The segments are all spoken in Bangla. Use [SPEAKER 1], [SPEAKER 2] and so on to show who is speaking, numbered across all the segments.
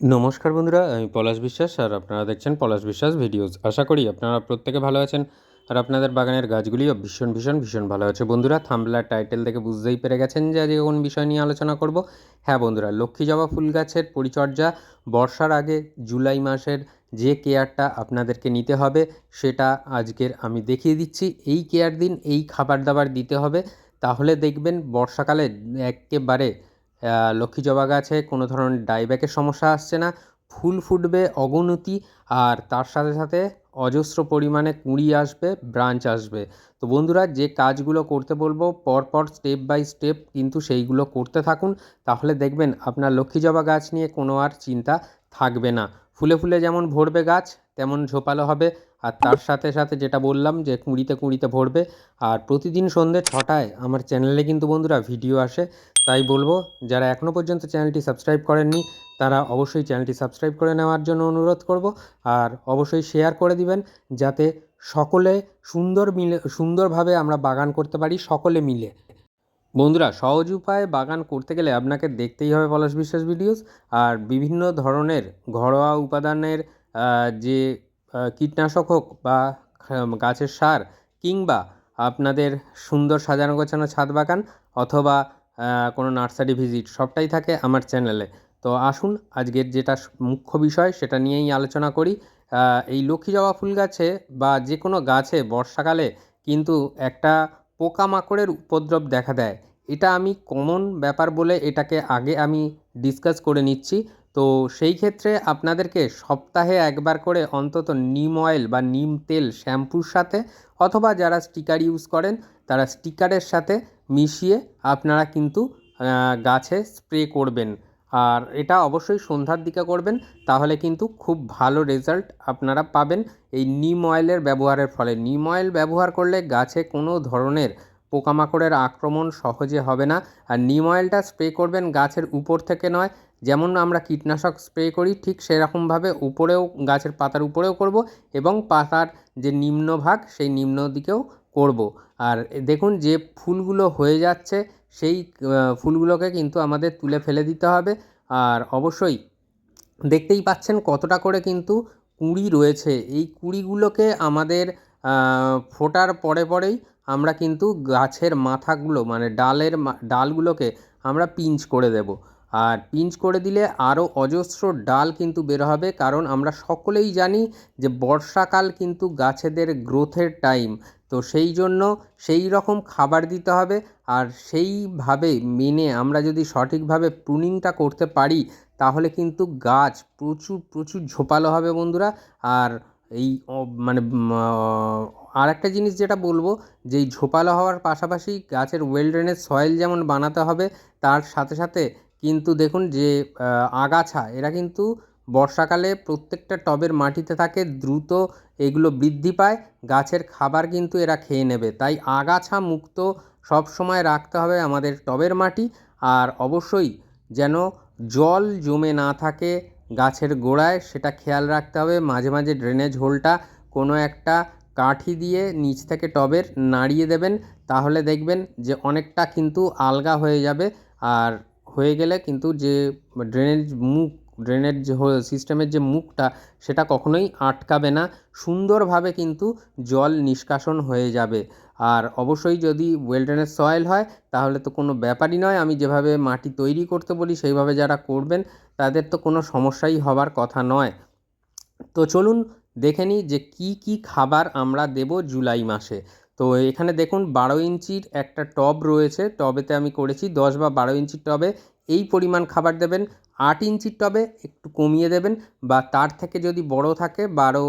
[SPEAKER 1] নমস্কার বন্ধুরা, আমি পলাশ বিশ্বাস আর আপনারা দেখছেন পলাশ বিশ্বাস ভিডিওস। আশা করি আপনারা প্রত্যেকে ভালো আছেন আর আপনাদের বাগানের গাছগুলিও ভীষণ ভীষণ ভীষণ ভালো আছে। বন্ধুরা থাম্বলার টাইটেল দেখে বুঝতেই পেরে গেছেন যে আজকে কোন বিষয় নিয়ে আলোচনা করব। হ্যাঁ বন্ধুরা, লক্ষ্মী জবা ফুল গাছের পরিচর্যা বর্ষার আগে জুলাই মাসের যে কেয়ারটা আপনাদেরকে নিতে হবে সেটা আজকের আমি দেখিয়ে দিচ্ছি। এই কেয়ার দিন এই খাবার দাবার দিতে হবে। তাহলে দেখবেন বর্ষাকালে একেবারে লক্ষ্মী জবা গাছে কোনো ধরনের ডাইব্যাকের সমস্যা আসছে না, ফুল ফুটবে অগণতি, আর তার সাথে সাথে অজস্র পরিমাণে কুঁড়ি আসবে, ব্রাঞ্চ আসবে। তো বন্ধুরা, যে কাজগুলো করতে বলব, পরপর স্টেপ বাই স্টেপ কিন্তু সেইগুলো করতে থাকুন, তাহলে দেখবেন আপনার লক্ষ্মী জবা গাছ নিয়ে কোনো আর চিন্তা থাকবে না। ফুলে ফুলে যেমন ভরবে গাছ, তেমন ঝোপালো হবে, আর তার সাথে সাথে যেটা বললাম যে কুঁড়িতে কুঁড়িতে ভরবে। আর প্রতিদিন সন্ধ্যে ছটায় আমার চ্যানেলে কিন্তু বন্ধুরা ভিডিও আসে তাই বলব, যারা এখনও পর্যন্ত চ্যানেলটি সাবস্ক্রাইব করেননি, তারা অবশ্যই চ্যানেলটি সাবস্ক্রাইব করে নেওয়ার জন্য অনুরোধ করব। আর অবশ্যই শেয়ার করে দিবেন, যাতে সকলে সুন্দর মিলে, সুন্দরভাবে আমরা বাগান করতে পারি সকলে মিলে। বন্ধুরা, সহজ উপায়ে বাগান করতে গেলে আপনাকে দেখতেই হবে পলাশ বিশ্বাস ভিডিওস। আর বিভিন্ন ধরনের ঘরোয়া উপাদানের যে কীটনাশক হোক বা গাছের সার কিংবা আপনাদের সুন্দর সাজানো গোছানো ছাদ বাগান অথবা কোনো নার্সারি ভিজিট সবটাই থাকে আমার চ্যানেলে। তো আসুন, আজকের যেটা মুখ্য বিষয় সেটা নিয়েই আলোচনা করি। এই লক্ষ্মী জবা ফুল গাছে বা যে কোনো গাছে বর্ষাকালে কিন্তু একটা পোকামাকড়ের উপদ্রব দেখা দেয়। এটা আমি কমন ব্যাপার বলে এটাকে আগে আমি ডিসকাস করে নিচ্ছি। তো সেই ক্ষেত্রে আপনাদেরকে সপ্তাহে একবার করে অন্তত নিম অয়েল বা নিম তেল শ্যাম্পুর সাথে অথবা যারা স্টিকার ইউজ করেন, তারা স্টিকারের সাথে মিশিয়ে আপনারা কিন্তু গাছে স্প্রে করবেন। আর এটা অবশ্যই সন্ধ্যার দিকে করবেন, তাহলে কিন্তু খুব ভালো রেজাল্ট আপনারা পাবেন এই নিম অয়েলের ব্যবহারের ফলে। নিম অয়েল ব্যবহার করলে গাছে কোনো ধরনের পোকামাকড়ের আক্রমণ সহজে হবে না। আর নিম অয়েলটা স্প্রে করবেন গাছের উপর থেকে নয়, যেমন আমরা কীটনাশক স্প্রে করি, ঠিক সেরকমভাবে উপরেও, গাছের পাতার উপরেও করব এবং পাতার যে নিম্নভাগ সেই নিম্ন দিকেও করব। আর দেখুন যে ফুলগুলো হয়ে যাচ্ছে, সেই ফুলগুলোকে কিন্তু আমাদের তুলে ফেলে দিতে হবে। আর অবশ্যই দেখতেই পাচ্ছেন কতটা করে কিন্তু কুঁড়ি রয়েছে। এই কুঁড়িগুলোকে আমাদের ফোটার পরে পরেই আমরা কিন্তু গাছের মাথাগুলো মানে ডালের ডালগুলোকে আমরা পিঞ্চ করে দেব। আর পিঞ্চ করে দিলে আরও অজস্র ডাল কিন্তু বের হবে, কারণ আমরা সকলেই জানি যে বর্ষাকাল কিন্তু গাছেদের গ্রোথের টাইম তো সেই জন্য সেই রকম খাবার দিতে হবে। আর সেইভাবে মেনে আমরা যদি সঠিকভাবে প্রুনিংটা করতে পারি, তাহলে কিন্তু গাছ প্রচুর প্রচুর ঝোপালো হবে বন্ধুরা। আর এই মানে আর একটা জিনিস যেটা বলব যে ঝোপালো হওয়ার পাশাপাশি গাছের ওয়েল ড্রেনেজ সয়েল যেমন বানাতে হবে, তার সাথে সাথে কিন্তু দেখুন যে আগাছা, এরা কিন্তু বর্ষাকালে প্রত্যেকটা টবের মাটিতে থাকে দ্রুত এগুলো বৃদ্ধি পায়। গাছের খাবার কিন্তু এরা খেয়ে নেবে। তাই আগাছা মুক্ত সব সময় রাখতে হবে আমাদের টবের মাটি। আর অবশ্যই যেন জল জমে না থাকে গাছের গোড়ায়, সেটা খেয়াল রাখতে হবে। মাঝে মাঝে ড্রেনেজ হোলটা কোনো একটা কাঠি দিয়ে নিচ থেকে টবের নাড়িয়ে দেবেন। তাহলে দেখবেন যে অনেকটা কিন্তু আলগা হয়ে যাবে। আর হয়ে গেলে কিন্তু যে ড্রেনেজ মুখ ড্রেনেজ যে সিস্টেমের যে মুখটা, সেটা কখনোই আটকাবে না। সুন্দরভাবে কিন্তু জল নিষ্কাশন হয়ে যাবে। আর অবশ্যই যদি ওয়েল ড্রেনেজ সয়েল হয়, তাহলে তো কোনো ব্যাপারই নয়। আমি যেভাবে মাটি তৈরি করতে বলি, সেইভাবে যারা করবেন, তাদের তো কোনো সমস্যাই হবার কথা নয়। তো চলুন দেখে নিই যে কি কি খাবার আমরা দেব জুলাই মাসে। তো এখানে দেখুন, বারো ইঞ্চির একটা টব রয়েছে। টবেতে আমি করেছি দশ বা বারো ইঞ্চির টবে। এই পরিমাণ খাবার দেবেন। আট ইঞ্চির টবে একটু কমিয়ে দেবেন বা তার থেকে যদি বড় থাকে, বারো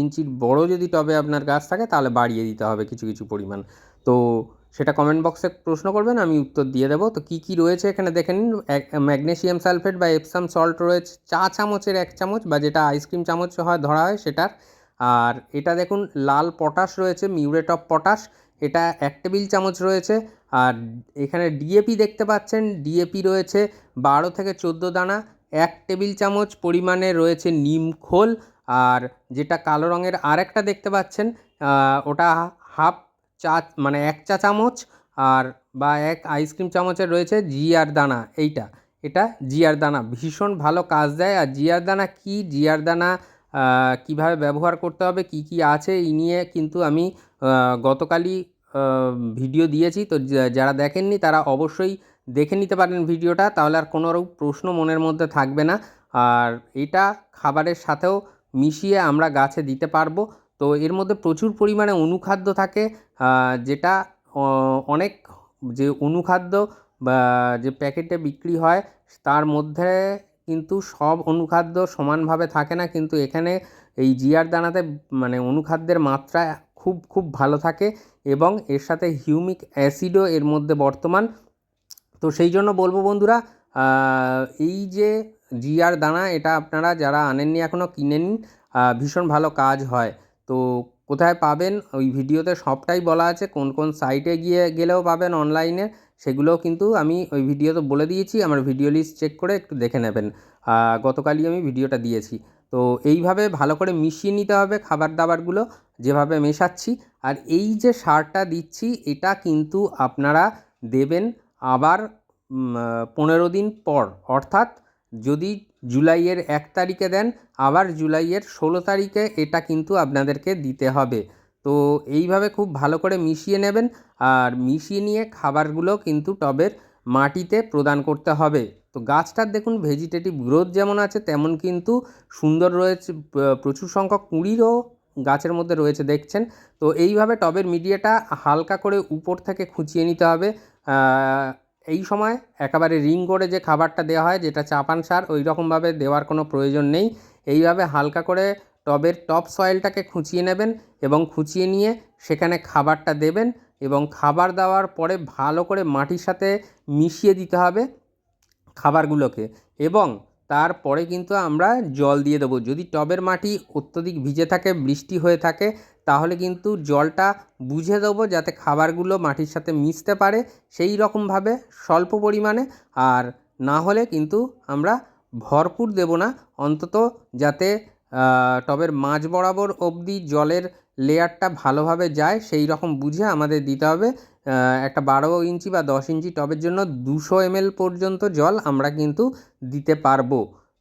[SPEAKER 1] ইঞ্চির বড় যদি টবে আপনার গাছ থাকে, তাহলে বাড়িয়ে দিতে হবে কিছু কিছু পরিমাণ। তো সেটা কমেন্ট বক্সে প্রশ্ন করবেন, আমি উত্তর দিয়ে দেবো। তো কী কী রয়েছে এখানে দেখে নিন। ম্যাগনেসিয়াম সালফেট বা এপসাম সল্ট রয়েছে, চা চামচের এক চামচ বা যেটা আইসক্রিম চামচ হয়, ধরা হয় সেটার। আর এটা দেখুন, লাল পটাশ রয়েছে, মিউরেট অফ পটাশ এটা এক টেবিল চামচ রয়েছে, আর এখানে ডিএপি দেখতে পাচ্ছেন, ডিএপি রয়েছে বারো থেকে চোদ্দ দানা, এক টেবিল চামচ পরিমাণে রয়েছে নিম খোল, আর যেটা কালো রঙের আরেকটা দেখতে পাচ্ছেন ওটা হাফ চা মানে এক চা চামচ, আর বা এক আইসক্রিম চামচের রয়েছে জিআর দানা, এইটা, এটা জিয়ার দানা, ভীষণ ভালো কাজ দেয়, আর জিয়ার দানা কী? জিয়ার দানা কীভাবে ব্যবহার করতে হবে, কি কি আছে এই নিয়ে কিন্তু আমি গতকালই ভিডিও দিয়েছি। তো যারা দেখেননি তারা অবশ্যই দেখে নিতে পারেন ভিডিওটা। তাহলে আর কোনো প্রশ্ন মনের মধ্যে থাকবে না। আর এটা খাবারের সাথেও মিশিয়ে আমরা গাছে দিতে পারব। তো এর মধ্যে প্রচুর পরিমাণে অনুখাদ্য থাকে যেটা অনেক যে অনুখাদ্য বা, যে প্যাকেটে বিক্রি হয়, তার মধ্যে কিন্তু সব অনুখাদ্য সমানভাবে থাকে না, কিন্তু এখানে এই জিয়ার দানাতে মানে অনুখাদ্যের মাত্রা খুব খুব ভালো থাকে এবং এর সাথে হিউমিক অ্যাসিডও এর মধ্যে বর্তমান। তো সেই জন্য বলব বন্ধুরা এই যে জিয়ার দানা, এটা আপনারা যারা আনেননি এখনও কিনে নিন ভীষণ ভালো কাজ হয়। তো কোথায় পাবেন? ওই ভিডিওতে সবটাই বলা আছে। কোন কোন সাইটে গিয়ে গেলেও পাবেন অনলাইনে সেগুলোও কিন্তু আমি ওই ভিডিওতে বলে দিয়েছি, আমার ভিডিও লিস্ট চেক করে একটু দেখে নেবেন। গতকালই আমি ভিডিওটা দিয়েছি। তো এইভাবে ভালো করে মিশিয়ে নিতে হবে খাবার দাবারগুলো যেভাবে মেশাচ্ছি। আর এই যে সারটা দিচ্ছি, এটা কিন্তু আপনারা দেবেন আবার পনেরো দিন পর। অর্থাৎ যদি জুলাইয়ের এক তারিখে দেন, আবার জুলাইয়ের ষোলো তারিখে এটা কিন্তু আপনাদেরকে দিতে হবে। তো এইভাবে খুব ভালো করে মিশিয়ে নেবেন। আর মিশিয়ে নিয়ে খাবারগুলো কিন্তু টবের মাটিতে প্রদান করতে হবে। তো গাছটার দেখুন ভেজিটেটিভ গ্রোথ যেমন আছে, তেমন কিন্তু সুন্দর রয়েছে প্রচুর সংখ্যক কুঁড়িরও গাছের মধ্যে রয়েছে দেখছেন। তো এইভাবে টবের মিডিয়াটা হালকা করে উপর থেকে খুঁচিয়ে নিতে হবে। এই সময় একেবারে রিং করে যে খাবারটা দেওয়া হয়, যেটা চাপান সার ওই রকমভাবে দেওয়ার কোনো প্রয়োজন নেই। এইভাবে হালকা করে টবের টপ সয়েলটাকে খুঁচিয়ে নেবেন এবং খুঁচিয়ে নিয়ে সেখানে খাবারটা দেবেন এবং খাবার দেওয়ার পরে ভালো করে মাটির সাথে মিশিয়ে দিতে হবে খাবারগুলোকে এবং তারপরে কিন্তু আমরা জল দিয়ে দেবো। যদি টবের মাটি অত্যধিক ভিজে থাকে, বৃষ্টি হয়ে থাকে, তাহলে কিন্তু জলটা বুঝে দেবো যাতে খাবারগুলো মাটির সাথে মিশতে পারে সেই রকমভাবে স্বল্প পরিমাণে। আর না হলে কিন্তু আমরা ভরপুর দেব না, অন্তত যাতে টবের মাঝ বরাবর অবধি জলের লেয়ারটা ভালোভাবে যায়, সেই রকম বুঝে আমাদের দিতে হবে। একটা বারো ইঞ্চি বা দশ ইঞ্চি টবের জন্য দুশো এমএল পর্যন্ত জল আমরা কিন্তু দিতে পারব।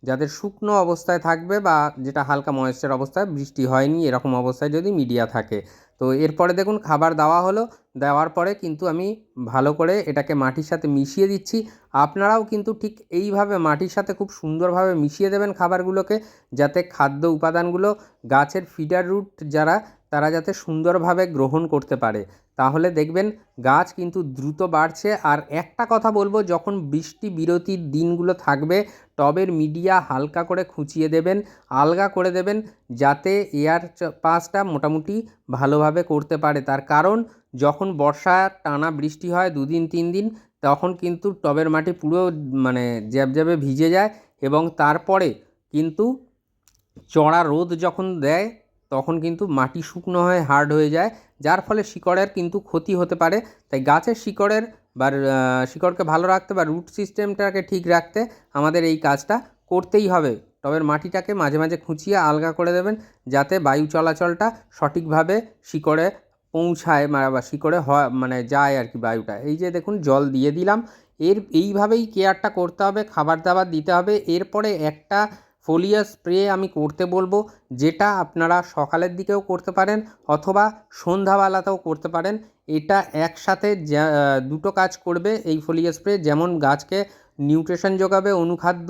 [SPEAKER 1] যাদের শুকনো অবস্থায় থাকবে বা যেটা হালকা ময়েশ্চার অবস্থায়, বৃষ্টি হয়নি, এরকম অবস্থায় যদি মিডিয়া থাকে। তো এরপরে দেখুন খাবার দেওয়া হলো। দেওয়ার পরে কিন্তু আমি ভালো করে এটাকে মাটির সাথে মিশিয়ে দিচ্ছি। আপনারাও কিন্তু ঠিক এইভাবে মাটির সাথে খুব সুন্দরভাবে মিশিয়ে দেবেন খাবারগুলোকে, যাতে খাদ্য উপাদানগুলো গাছের ফিডার রুট যারা, তারা যাতে সুন্দরভাবে গ্রহণ করতে পারে। তাহলে দেখবেন গাছ কিন্তু দ্রুত বাড়ছে। আর একটা কথা বলব, যখন বৃষ্টি বিরতির দিনগুলো থাকবে, টবের মিডিয়া হালকা করে খুঁচিয়ে দেবেন, আলগা করে দেবেন, যাতে এয়ার পাসটা মোটামুটি ভালোভাবে করতে পারে। তার কারণ, যখন বর্ষা টানা বৃষ্টি হয় দুদিন, তিন দিন, তখন কিন্তু টবের মাটি পুরো মানে জ্যাবজ্যাবে ভিজে যায় এবং তারপরে কিন্তু চড়া রোদ যখন দেয় তখন কিন্তু মাটি শুকনো হয়ে হার্ড হয়ে যায়, যার ফলে শিকড়ের কিন্তু ক্ষতি হতে পারে। তাই গাছের শিকড়ের বা শিকড়কে ভালো রাখতে বা রুট সিস্টেমটাকে ঠিক রাখতে আমাদের এই কাজটা করতেই হবে। টবের মাটিটাকে মাঝে মাঝে খুঁচিয়ে আলগা করে দেবেন, যাতে বায়ু চলাচলটা সঠিকভাবে শিকড়ে পৌঁছায় বা শিকড়ে হয় মানে যায় আর কি বায়ুটা। এই যে দেখুন, জল দিয়ে দিলাম। এর, এইভাবেই কেয়ারটা করতে হবে, খাবার দাবার দিতে হবে। এরপরে একটা ফোলিয়া স্প্রে আমি করতে বলব, যেটা আপনারা সকালের দিকেও করতে পারেন অথবা সন্ধ্যাবেলাতেও করতে পারেন। এটা একসাথে দুটো কাজ করবে এই ফোলিয়া স্প্রে। যেমন গাছকে নিউট্রিশন যোগাবে অনুখাদ্য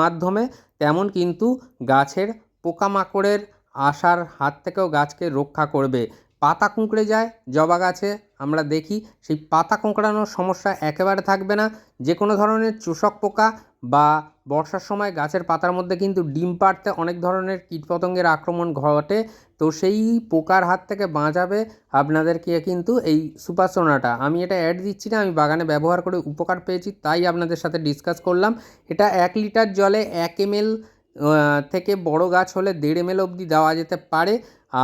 [SPEAKER 1] মাধ্যমে, তেমন কিন্তু গাছের পোকামাকড়ের আসার হাত থেকেও গাছকে রক্ষা করবে। পাতা কুঁকড়ে যায়, জবা গাছে আমরা দেখি সেই পাতা কোঁকড়ানোর সমস্যা একেবারে থাকবে না। যে কোনো ধরনের চোষক পোকা বা বর্ষার সময় গাছের পাতার মধ্যে কিন্তু ডিম পাড়তে অনেক ধরনের কীটপতঙ্গের আক্রমণ ঘটে। তো সেই পোকার হাত থেকে বাঁচাবে আপনাদেরকে কিন্তু এই সুপারসোনাটা আমি এটা অ্যাড দিচ্ছি না, আমি বাগানে ব্যবহার করে উপকার পেয়েছি, তাই আপনাদের সাথে ডিসকাস করলাম। এটা এক লিটার জলে এক এমএল থেকে বড় গাছ হলে দেড় এমএল অবধি দেওয়া যেতে পারে।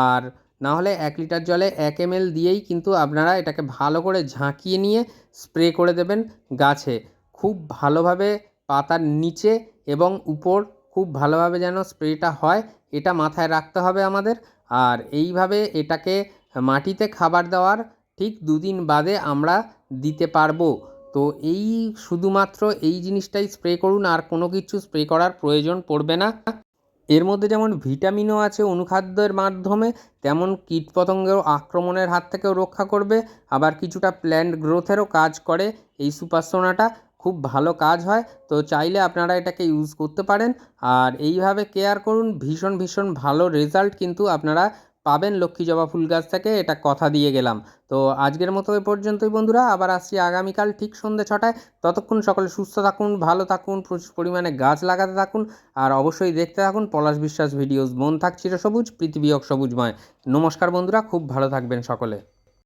[SPEAKER 1] আর না হলে এক লিটার জলে এক এমএল দিয়েই কিন্তু আপনারা এটাকে ভালো করে ঝাঁকিয়ে নিয়ে স্প্রে করে দেবেন গাছে। খুব ভালোভাবে পাতার নিচে এবং উপর খুব ভালোভাবে যেন স্প্রেটা হয়, এটা মাথায় রাখতে হবে আমাদের। আর এইভাবে এটাকে মাটিতে খাবার দেওয়ার ঠিক দুদিন বাদে আমরা দিতে পারব। তো এই শুধুমাত্র এই জিনিসটাই স্প্রে করুন, আর কোনো কিছু স্প্রে করার প্রয়োজন পড়বে না। এর মধ্যে যেমন ভিটামিনও আছে অনুখাদ্যের মাধ্যমে, তেমন কীটপতঙ্গের আক্রমণের হাত থেকেও রক্ষা করবে। আবার কিছুটা প্ল্যান্ট গ্রোথেরও কাজ করে। এই সুপারসোনাটা খুব ভালো কাজ হয়। তো চাইলে আপনারা এটাকে ইউজ করতে পারেন। আর এইভাবে কেয়ার করুন। ভীষণ ভীষণ ভালো রেজাল্ট কিন্তু আপনারা পাবেন লক্ষ্মী জবা ফুল গাছ থেকে, এটা কথা দিয়ে গেলাম। তো আজকের মতো এ পর্যন্তই বন্ধুরা, আবার আসছি আগামীকাল ঠিক সন্ধ্যে ছটায়। ততক্ষণ সকলে সুস্থ থাকুন, ভালো থাকুন, প্রচুর পরিমাণে গাছ লাগাতে থাকুন, আর অবশ্যই দেখতে থাকুন পলাশ বিশ্বাস ভিডিওস। মন থাক চিরসবুজ পৃথিবী সবুজময়। নমস্কার বন্ধুরা, খুব ভালো থাকবেন সকলে।